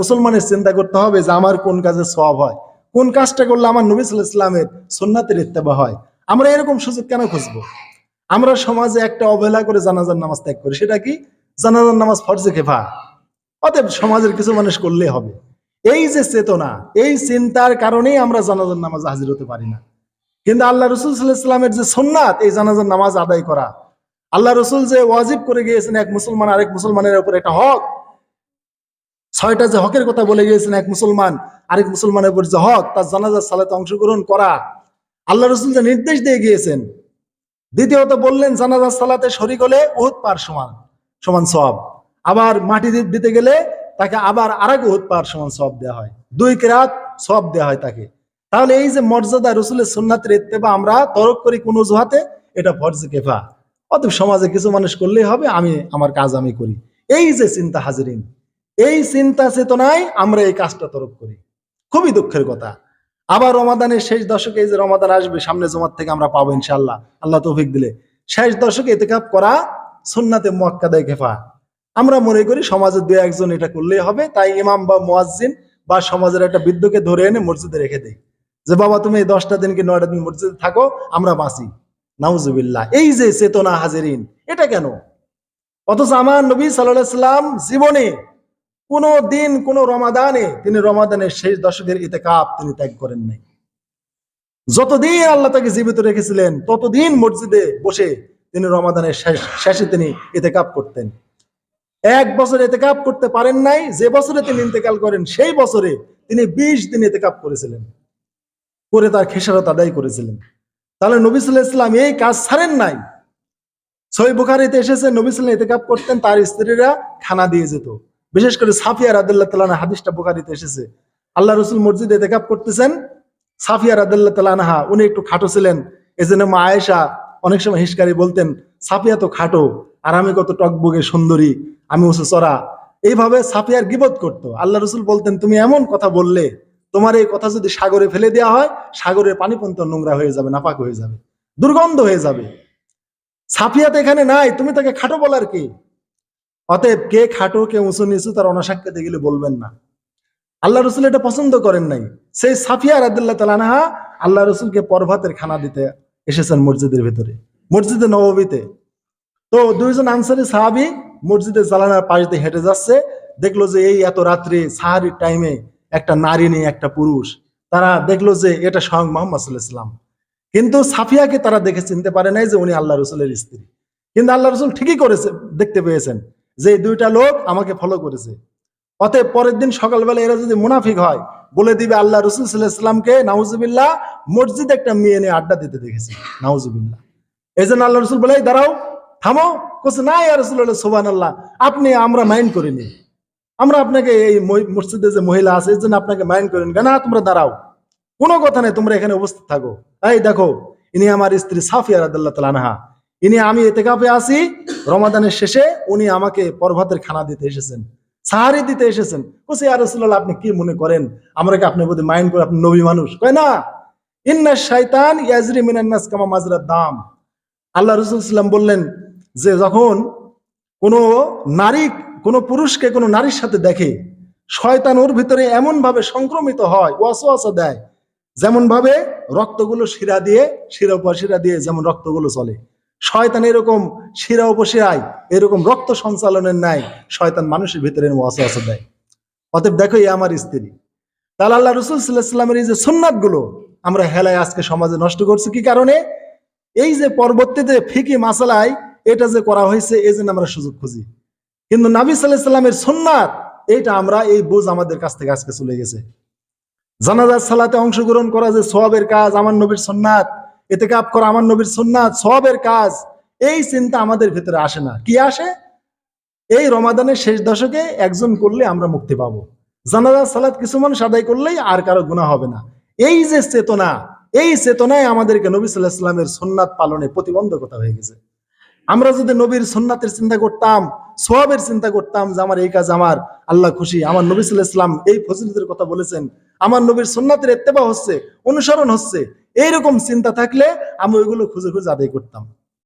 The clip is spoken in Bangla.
মুসলমানের চিন্তা করতে হবে যে আমার কোন কাজে সব হয়? কোন কাজটা করলে আমার নবী সাল্লাল্লাহু আলাইহি ইসলামের সুন্নাতের ইত্তেবা হয়? আমরা এরকম সুযোগ কেন খুঁজবো? আমরা সমাজে একটা অবহেলা করে জানাজার নামাজ ত্যাগ করি। সেটা কি? জানাজার নামাজ ফরজে খেফা অতএব সমাজের কিছু মানুষ করলেই হবে। এই যে চেতনা, এই চিন্তার কারণেই আমরা জানাজার নামাজ হাজির হতে পারি না। কিন্তু আল্লাহ রসুল ইসলামের যে সোননাথ এই জানাজার নামাজ আদায় করা। আল্লাহ রসুল যে ওয়াজিব করে গিয়েছেন এক মুসলমান আরেক মুসলমানের উপর একটা হক ছয়টা যে হকের কথা বলে গিয়েছেন এক মুসলমান, আরেক মুসলমানের উপর যে হক, তার জানাজার সালাতে অংশগ্রহণ করা। আল্লাহ রসুল যে নির্দেশ দিয়ে গিয়েছেন, দ্বিতীয়ত বললেন, জানাজার সালাতে শরিক হলে উহুদ পার সমান সমান সব আবার মাটি দিতে গেলে তাকে আবার আরেক উহুদ পার সমান সব দেওয়া হয়। দুই কেরাত সব দেওয়া হয় তাকে। তাহলে এই যে মর্যাদা রসুলের সুন্নাতের ইত্তেবা আমরা তরক করি কোন জোহাতে এটা ফরজ কেফা। অতএব সমাজে কিছু মানুষ করলেই হবে, আমি, আমার কাজ আমি করি। এই যে চিন্তা হাজিরিন এই চিন্তা চেতনায় আমরা এই কাজটা তরফ করি। খুবই দুঃখের কথা। আবার রমাদানের শেষ দশকে এই যে রমাদান আসবে, সামনে জমাত থেকে আমরা পাবো ইনশাল্লাহ আল্লাহ তৌফিক দিলে। শেষ দশকে এতেকাপ করা সুন্নাতে মোয়াক্কাদায় খেফা আমরা মনে করি সমাজের দু একজন এটা করলেই হবে, তাই ইমাম বা মোয়াজ্জিন বা সমাজের একটা বৃদ্ধকে ধরে এনে মসজিদে রেখে দেয় যে বাবা, তুমি এই দশটা দিন কি নয়টা দিন মসজিদে থাকো, আমরা বাঁচি। নাউজুবিল্লাহ। এই যে চেতনা হাজিরিন, এটা কেন? অথচ আমার নবী সাল্লাহ সাল্লাম জীবনে কোনো দিন, কোনো রমাদানে তিনি রমাদানের শেষ দশকের ইতেকাপ তিনি ত্যাগ করেন নাই। যতদিন আল্লাহ তাকে জীবিত রেখেছিলেন, ততদিন মসজিদে বসে তিনি রমাদানের শেষ, শেষে তিনি ইতেকাপ করতেন। এক বছর এতেকাপ করতে পারেন নাই, যে বছরে তিনি ইন্তেকাল করেন, সেই বছরে তিনি বিশ দিন এতেকাপ করেছিলেন। করে তার খেসারত আদায় করেছিলেন। তাহলে নবী সাল্লাহ ইসলাম এই কাজ ছাড়েন নাই। সই বুখারিতে এসেছে, নবী সাল্লাম এতেকাপ করতেন, তার স্ত্রীরা খানা দিয়ে যেত। বিশেষ করে সাফিয়া রাদুল্লাহ তালানা হাদিসটা বুখারিতে এসেছে। আল্লাহ রসুল মসজিদে এতেকাপ করতেছেন, সাফিয়া রাদুল্লাহ তালানহা উনি একটু খাটো ছিলেন এই জন্য মা আয়েশা অনেক সময় হিসকারি বলতেন, সাফিয়া তো খাটো, আর আমি কত টকবগে সুন্দরী, আমি উঁচু চড়া। এইভাবে সাফিয়ার গিবত করতো। আল্লাহ রসুল বলতেন, তুমি এমন কথা বললে, তোমার এই কথা যদি সাগরে ফেলে দেওয়া হয়, সাগরের পানি পর্যন্ত নোংরা হয়ে যাবে, নাপাক হয়ে যাবে, দুর্গন্ধ হয়ে যাবে। সাফিয়া তো এখানে নাই, তুমি তাকে খাটো বলার কি? অতএব কে খাটো, কে উঁচু, নিচু, তার অনাসাক্ষ্যতে গেলে বলবেন না। আল্লাহ রসুল এটা পছন্দ করেন নাই। সেই সাফিয়া রাদিল্লাহ তালানহা আল্লাহ রসুলকে পরভাতের খানা দিতে এসেছেন মসজিদের ভিতরে, মসজিদে নববীতে। তো দুইজন আনসারি সাহাবি মসজিদের জালানার পাশ দিয়ে হেঁটে যাচ্ছে, দেখল যে এই এত রাত্রে সাহারির টাইমে একটা নারী নেই, একটা পুরুষ। তারা দেখল যে এটা স্বয়ং মোহাম্মদ সাল্লাহ ইসলাম কিন্তু সাফিয়াকে তারা দেখে চিনতে পারে নাই যে উনি আল্লাহ রসুলের স্ত্রী। কিন্তু আল্লাহ রসুল ঠিকই করেছে, দেখতে পেয়েছেন। যে দুইটা লোক আমাকে ফলো করেছে। অতএব পরের দিন সকালবেলা এরা যদি মুনাফিক হয়, বলে দিবে আল্লাহ রসুল সাল্লাহ ইসলামকে নাউজুবিল্লাহ, মসজিদে একটা মেয়ে নিয়ে আড্ডা দিতে দেখেছি। নাউজুবিল্লাহ। এই জন্য আল্লাহ রসুল বলে দাঁড়াও, থামো। কোসে না ইয়া রসুল্লাহ সোবান আল্লাহ আপনি আমরা মাইন্ড করিনি। আমরা আপনাকে এই মসজিদে যে মহিলা আছে এই জন্য আপনাকে মাইন্ড করিনি। না তোমরা দাঁড়াও। কোনো কথা নেই, তোমরা এখানে উপস্থিত থাকো। এই দেখো, ইনি আমার স্ত্রী সাফিয়া রাদাল্লাহ তালানহা ইনি আমি এতে কাপে আসি রমাদানের শেষে উনি আমাকে পরভাতের খানা দিতে এসেছেন, সাহারি দিতে এসেছেন। কোসে আর রসুল্লাহ আপনি কি মনে করেন? আমরা কি আপনার প্রতি মাইন্ড করে আপনি নবী মানুষ? কয়, না। ইয়াজরি মিনান্নাস কামা মাজরার দাম। আল্লাহ বললেন যে, যখন কোনো নারী, কোনো পুরুষকে কোনো নারীর সাথে দেখে, শয়তান ওর ভিতরে এমন ভাবে সংক্রমিত হয়, ওয়াসওয়াসা দেয় যেমন ভাবে রক্তগুলো শিরা দিয়ে, শিরা উপশিরা দিয়ে যেমন রক্তগুলো চলে শয়তান এরকম শিরা উপশিরায়, এরকম রক্ত সঞ্চালনের ন্যায় শয়তান মানুষের ভিতরে ওয়াসওয়াসা দেয়। অতএব দেখো এই আমার স্ত্রী। তাহলে আল্লাহ রসুল সাল্লাহ সাল্লামের এই যে সুন্নাতগুলো আমরা হেলায় আজকে সমাজে নষ্ট করছি, কি কারণে? এই যে পরবর্তীতে ফিকি মাসালায় এটা যে করা হয়েছে, এই জন্য আমরা সুযোগ খুঁজি। কিন্তু নাবি সাল্লাহ সাল্লামের সুন্নাত, এইটা আমরা, এই বুঝ আমাদের কাছ থেকে আজকে চলে গেছে। জানাজার সালাতে অংশগ্রহণ করা যে সোয়াবের কাজ, আমার নবীর সুন্নাত এতে কাপ করা আমার নবীর সুন্নাত সোয়াবের কাজ, এই চিন্তা আমাদের ভিতরে আসে না। কি আসে? এই রমাদানের শেষ দশকে একজন করলে আমরা মুক্তি পাবো। জানাজার সালাত কিছু মানুষ আদায় করলেই আর কারও গুণা হবে না। এই যে চেতনা, এই চেতনায় আমাদেরকে নবী সাল্লাহ সাল্লামের সুন্নাত পালনে প্রতিবন্ধকতা হয়ে গেছে। আমরা যদি নবীর সুন্নাতের চিন্তা করতাম সোয়াবের চিন্তা করতাম যে আমার এই কাজ আমার, আল্লাহ খুশি, আমার নবী সাল্লাহ ইসলাম এই ফজিলতের কথা বলেছেন, আমার নবীর সুন্নাতের এত্তেবা হচ্ছে, অনুসরণ হচ্ছে এইরকম চিন্তা থাকলে আমি ওইগুলো খুঁজে খুঁজে আদায় করতাম।